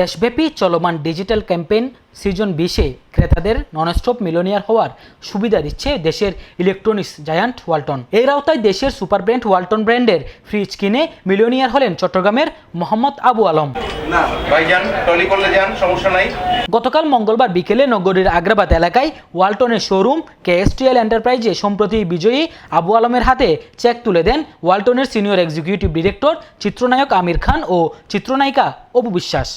দেশব্যাপী চলমান digital campaign season বিশে ক্রেতাদের ননস্টপ মিলনিয়ার হওয়ার সুবিধা দিচ্ছে দেশের ইলেকট্রনিক্স জায়ান্ট ওয়ালটন। এর আওতায় দেশের সুপার ব্র্যান্ড ওয়ালটন ব্র্যান্ডের ফ্রিজ কিনে মিলিয়নিয়ার হলেন চট্টগ্রামের মোহাম্মদ আবু আলম। গতকাল মঙ্গলবার বিকেলে নগরীর আগ্রাবাদ এলাকায় ওয়ালটনের শোরুম কেএসটিএল এন্টারপ্রাইজে সম্প্রতি বিজয়ী আবু আলমের হাতে চেক তুলে দেন ওয়ালটনের সিনিয়র এক্সিকিউটিভ ডিরেক্টর চিত্রনায়ক আমির খান ও চিত্রনায়িকা অপু বিশ্বাস।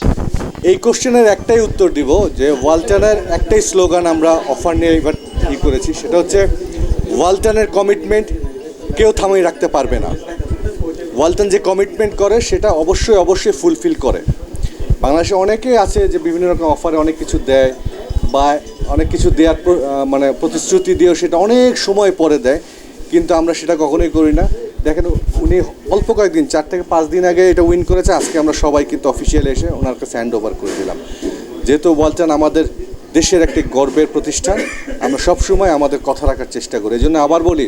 এই কোশ্চেনের একটাই উত্তর দিব যে ওয়ালটনের একটাই স্লোগান আমরা অফার নিয়ে এবার ই করেছি সেটা হচ্ছে ওয়ালটনের কমিটমেন্ট কেউ থামিয়ে রাখতে পারবে না। ওয়ালটন যে কমিটমেন্ট করে সেটা অবশ্যই অবশ্যই ফুলফিল করে। বাংলাদেশে অনেকেই আছে যে বিভিন্ন রকম অফারে অনেক কিছু দেয় বা অনেক কিছু দেওয়ার মানে প্রতিশ্রুতি দিয়েও সেটা অনেক সময় পরে দেয়, কিন্তু আমরা সেটা কখনোই করি না। দেখেন, উনি অল্প কয়েকদিন, চার থেকে পাঁচ দিন আগে এটা উইন করেছে, আজকে আমরা সবাই কিন্তু অফিসিয়াল এসে ওনার কাছে হ্যান্ড ওভার করে দিলাম। যেহেতু ওয়ালটন আমাদের দেশের একটি গর্বের প্রতিষ্ঠান, আমরা সবসময় আমাদের কথা রাখার চেষ্টা করি। এই জন্য আবার বলি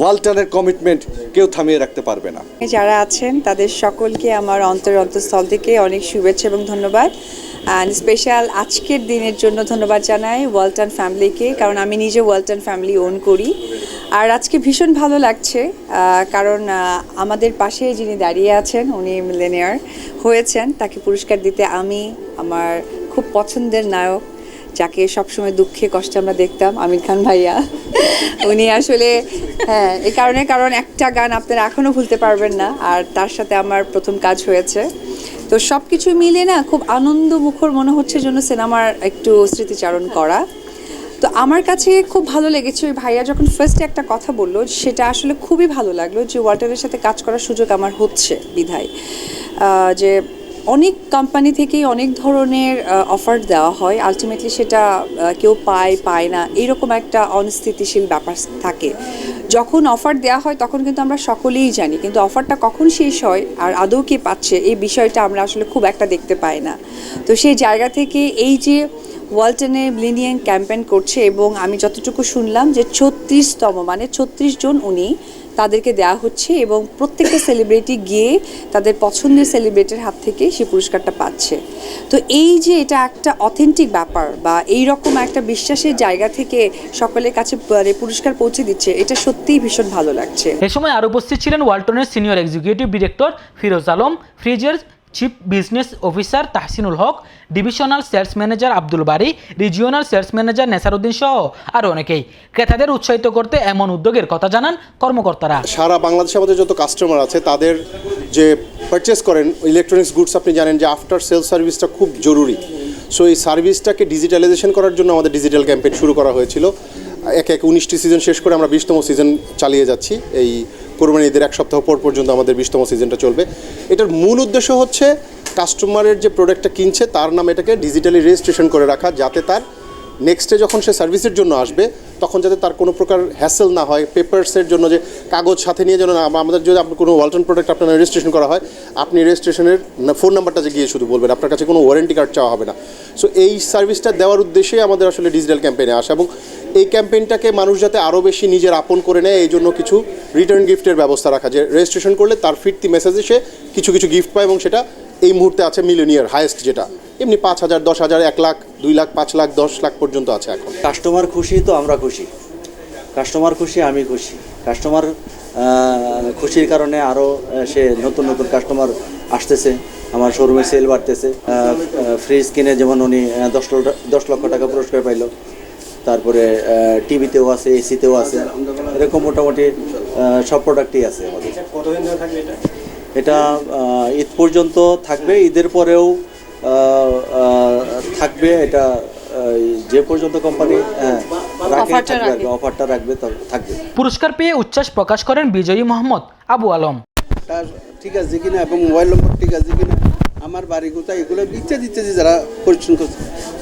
ওয়ালটনের কমিটমেন্ট কেউ থামিয়ে রাখতে পারবে না। যারা আছেন, তাদের সকলকে আমার অন্তর অন্তঃস্থল থেকে অনেক শুভেচ্ছা এবং ধন্যবাদ। অ্যান্ড স্পেশাল আজকের দিনের জন্য ধন্যবাদ জানাই ওয়ালটন ফ্যামিলিকে কারণ আমি নিজে ওয়ালটন ফ্যামিলি ওন করি। আর আজকে ভীষণ ভালো লাগছে কারণ আমাদের পাশে যিনি দাঁড়িয়ে আছেন, উনি মিলেনিয়ার হয়েছেন। তাকে পুরস্কার দিতে আমি আমার খুব পছন্দের নায়ক যাকে সবসময় দুঃখে, কষ্টে আমরা দেখতাম, আমির খান ভাইয়া। উনি আসলে হ্যাঁ এই কারণে, কারণ একটা গান আপনারা এখনও ভুলতে পারবেন না, আর তার সাথে আমার প্রথম কাজ হয়েছে। তো সব কিছু মিলে না খুব আনন্দ মুখর মনে হচ্ছে জন্য সিনেমার একটু স্মৃতিচারণ করা। তো আমার কাছে খুব ভালো লেগেছে, ওই ভাইয়া যখন ফার্স্ট একটা কথা বলল, সেটা আসলে খুবই ভালো লাগল যে, ওয়াটারের সাথে কাজ করার সুযোগ আমার হচ্ছে বিধায়। যে অনেক কোম্পানি থেকেই অনেক ধরনের অফার দেওয়া হয়। আলটিমেটলি সেটা কেউ পায় পায় না এইরকম একটা অনিস্থিতিশীল ব্যাপার থাকে। যখন অফার দেওয়া হয় তখন কিন্তু আমরা সকলেই জানি, কিন্তু অফারটা কখন শেষ হয় আর আদৌ কে পাচ্ছে, এই বিষয়টা আমরা আসলে খুব একটা দেখতে পাই না। তো সেই জায়গা থেকে এই যে ওয়ালটনে ব্লিনিয়ান ক্যাম্পেন করছে এবং আমি যতটুকু শুনলাম যে ছত্রিশতম মানে ছত্রিশ জন উনি তাদেরকে দেওয়া হচ্ছে এবং প্রত্যেকটা সেলিব্রিটি গিয়ে তাদের পছন্দের সেলিব্রিটির হাত থেকে সে পুরস্কারটা পাচ্ছে। তো এই যে এটা একটা অথেন্টিক ব্যাপার বা এই রকম একটা বিশ্বাসের জায়গা থেকে সকলের কাছে মানে পুরস্কার পৌঁছে দিচ্ছে, এটা সত্যিই ভীষণ ভালো লাগছে। এ সময় আর উপস্থিত ছিলেন ওয়ালটনের senior executive director Feroz Alam, ফ্রিজের chief business officer Tahsinul Haque divisional sales manager Abdul Bari regional sales manager Nesaruddin সহ আরও অনেকেই। ক্রেতাদের উৎসাহিত করতে এমন উদ্যোগের কথা জানান কর্মকর্তারা। সারা বাংলাদেশে আমাদের যত কাস্টমার আছে, তাদের যে পারচেস করেন ইলেকট্রনিক্স গুডস আপনি জানেন যে আফটার সেল সার্ভিসটা খুব জরুরি। সো এই সার্ভিসটাকে ডিজিটালাইজেশন করার জন্য আমাদের ডিজিটাল ক্যাম্পেইন শুরু করা হয়েছিল। এক এক উনিশটি সিজন শেষ করে আমরা বিশতম সিজন চালিয়ে যাচ্ছি এই কোরবানি ঈদের এক সপ্তাহ পর পর্যন্ত আমাদের বিশতম সিজনটা চলবে। এটার মূল উদ্দেশ্য হচ্ছে কাস্টমারের যে প্রোডাক্টটা কিনছে, তার নাম এটাকে ডিজিটালি রেজিস্ট্রেশন করে রাখা, যাতে তার নেক্সটে যখন সে সার্ভিসের জন্য আসবে, তখন যাতে তার কোনো প্রকার হ্যাসেল না হয় পেপারসের জন্য যে কাগজ সাথে নিয়ে যেন আমাদের যদি আপনার কোনো ওয়ালটন প্রোডাক্ট আপনার রেজিস্ট্রেশন করা হয়, আপনি রেজিস্ট্রেশনের ফোন নাম্বারটা যে গিয়ে শুধু বলবেন, আপনার কাছে কোনো ওয়ারেন্টি কার্ড চাওয়া হবে না। সো এই সার্ভিসটা দেওয়ার উদ্দেশ্যেই আমাদের আসলে ডিজিটাল ক্যাম্পেইনে আসা এবং এই ক্যাম্পেইনটাকে মানুষ যাতে আরও বেশি নিজের আপন করে নেয়, এই জন্য কিছু রিটার্ন গিফটের ব্যবস্থা রাখা যে রেজিস্ট্রেশন করলে তার ফিরতি মেসেজে সে কিছু কিছু গিফট পায় এবং সেটা এই মুহূর্তে আছে মিলিয়নিয়ার হায়েস্ট যেটা। এমনি পাঁচ হাজার দশ হাজার এক লাখ দুই লাখ পাঁচ লাখ দশ লাখ পর্যন্ত আছে এখন। কাস্টমার খুশি তো আমরা খুশি। কাস্টমার খুশি আমি খুশি। কাস্টমার খুশির কারণে আরও সে নতুন নতুন কাস্টমার আসতেছে। আমার শোরুমে সেল বাড়তেছে। ফ্রিজ কিনে যেমন উনি দশ লক্ষ দশ লক্ষ টাকা পুরস্কার পাইলো। তারপরে টিভিতেও আছে এসিতেও আছে। এরকম মোটামুটি সব প্রোডাক্টই আছে আমাদের। এটা? ঈদ পর্যন্ত থাকবে। ঈদের পরেও থাকবে এটা যে পর্যন্ত কোম্পানি রাখে থাকবে অফারটা রাখবে থাকবে। পুরস্কার পেয়ে উচ্ছ্বাস প্রকাশ করেন বিজয়ী মোহাম্মদ আবু আলম। তার ঠিক আছে কিনা এবং মোবাইল নম্বর ঠিক আছে কিনা আমার বাড়ি কোথায় এগুলো ইত্যাদি ইত্যাদি যারা পরিচ্ছন্ন করছে।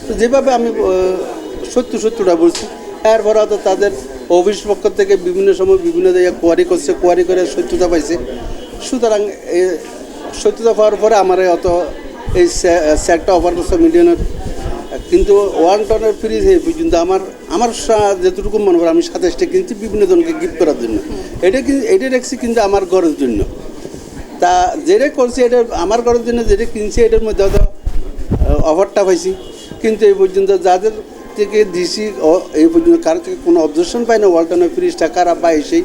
তো যেভাবে আমি সত্য সত্যটা বলছি এরপর হয়তো তাদের অফিস পক্ষ থেকে বিভিন্ন সময় বিভিন্ন জায়গায় কোয়ারি করছে কোয়ারি করে সত্যতা পাইছে। সুতরাং এই সত্যতা পাওয়ার পরে আমার অত এই স্যারটা অফার করছে মিলিয়নের কিন্তু ওয়ান টনের ফ্রিজ এই পর্যন্ত আমার আমার যতটুকু মনে করে, আমি সাতাশটা কিনছি বিভিন্ন জনকে গিফট করার জন্য। এটা কিন্তু এটা রাখছি কিন্তু আমার ঘরের জন্য। তা যেটা করছি, এটা আমার ঘরের জন্য যেটা কিনছি, এটার মধ্যে হয়তো অফারটা পাইছি। কিন্তু এই পর্যন্ত যাদের থেকে দিছি এই পর্যন্ত কারও থেকে কোনো অবজেকশন পাই না ওয়ালটনের ফ্রিজটা কারা পায় সেই,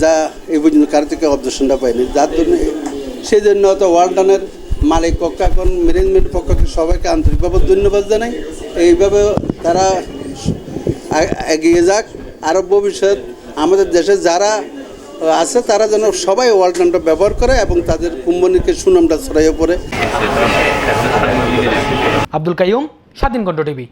যা এই পর্যন্ত কারও থেকে অবজেকশনটা পাইনি যার জন্য সেই জন্য অত ওয়ালটনের মালিক পক্ষ এখন ম্যানেজমেন্ট পক্ষকে সবাইকে আন্তরিকভাবে ধন্যবাদ জানাই। এইভাবে তারা এগিয়ে যাক। আরও ভবিষ্যৎ আমাদের দেশে যারা আছে, তারা যেন সবাই ওয়ার্ল্ড ওয়ালটনটা ব্যবহার করে এবং তাদের কোম্পানিকে সুনামটা ছড়াইয়ে পড়ে। আব্দুল কাইম স্বাধীন কণ্ঠ টিভি।